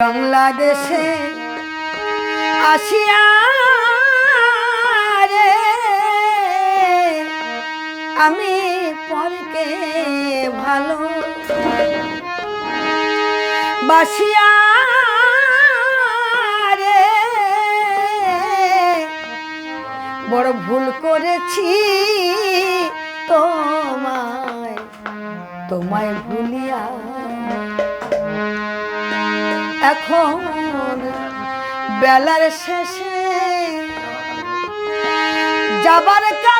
বাংলাদেশে আসিয়া রে আমি পরকে ভালো বাসিয়া রে। বড় ভুল করেছি তোমায় তোমায় ভুলিয়া এখন বেলার শেষে যাবার কালে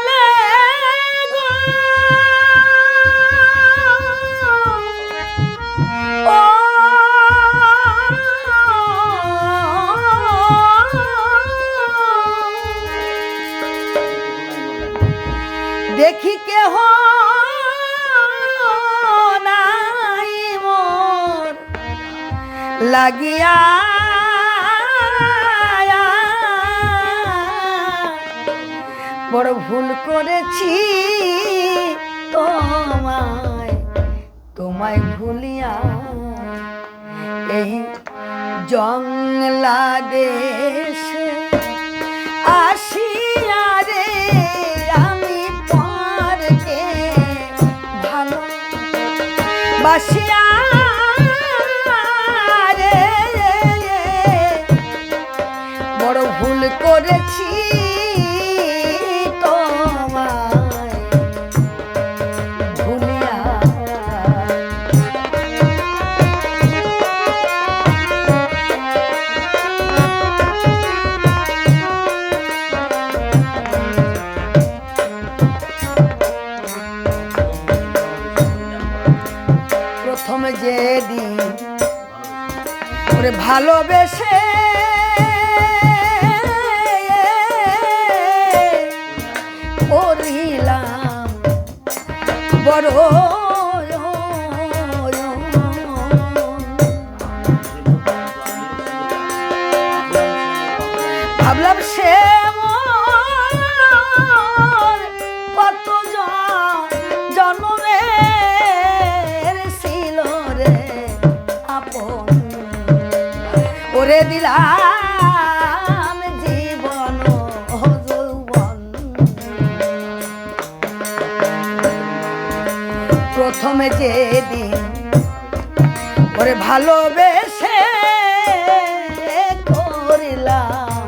বড় ভুল করেছি। তোমায় তোমায় ভুলিয়া এই জংলাদেশে আসিয়া ভালোবেসে ওরে দিলাম জীবন যৌবন। প্রথমে যেদিন ওরে ভালোবেসে করিলাম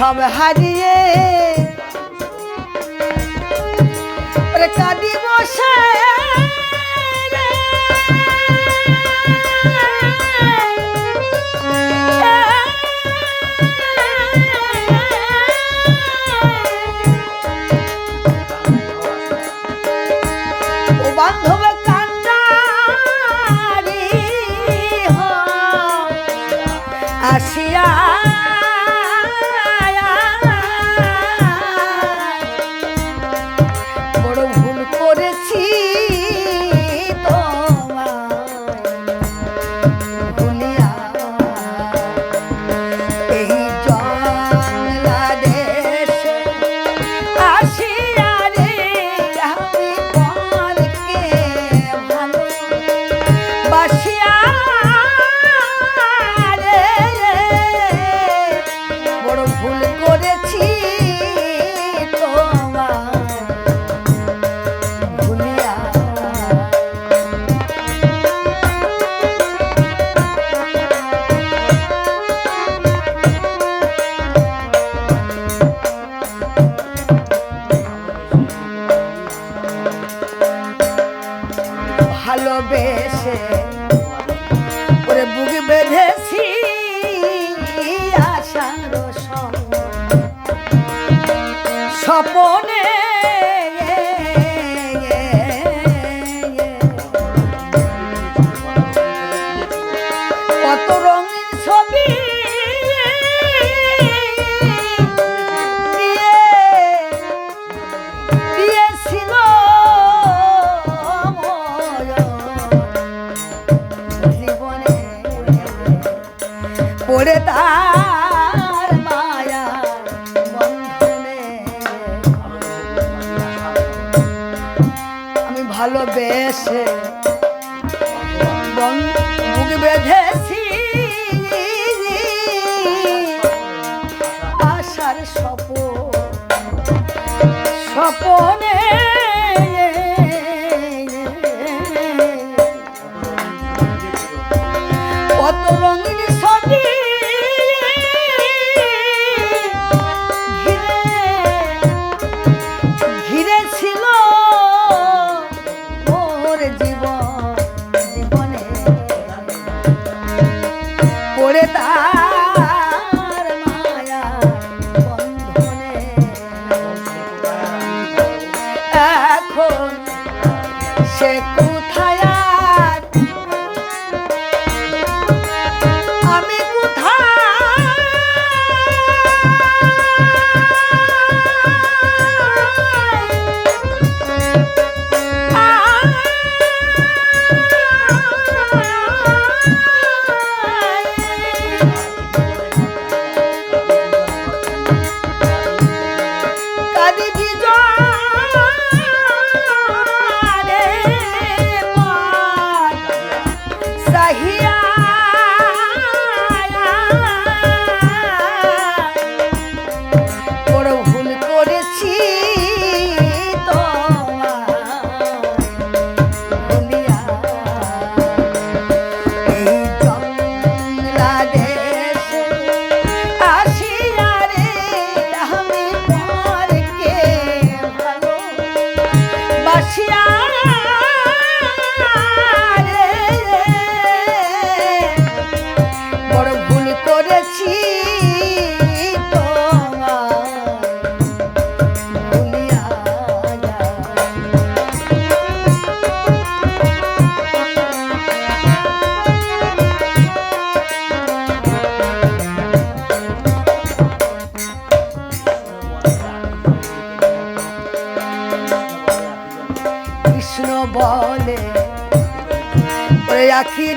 সব হারিয়ে। কাঁদি বসে আসিয়া আছে বুক আশার স্বপন স্বপনে con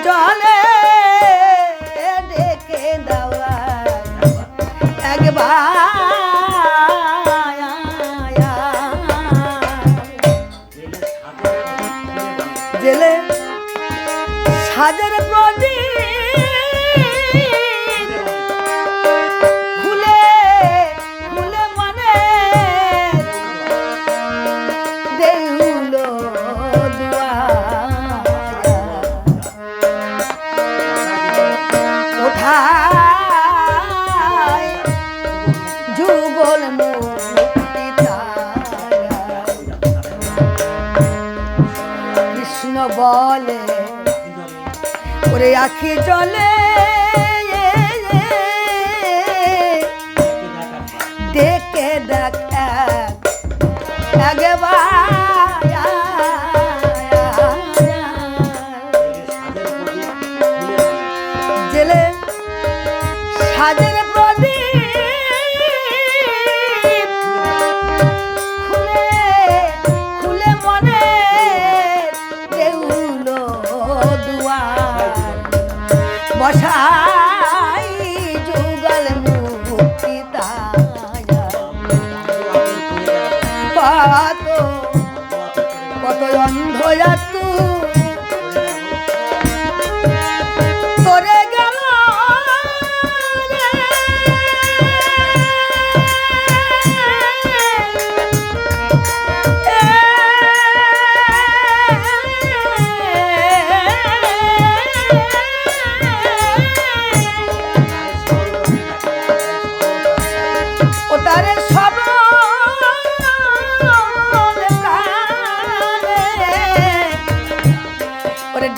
জয় জলে ওরে আখি জলে।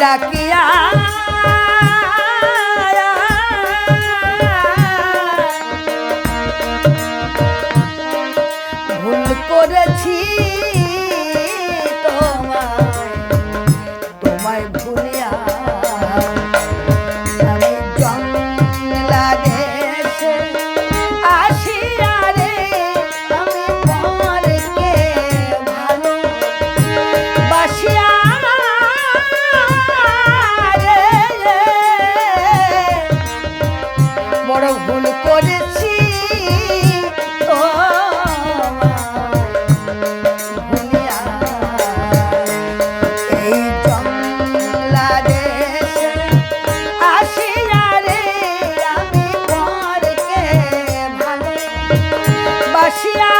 ডাকিয়া বসিয়া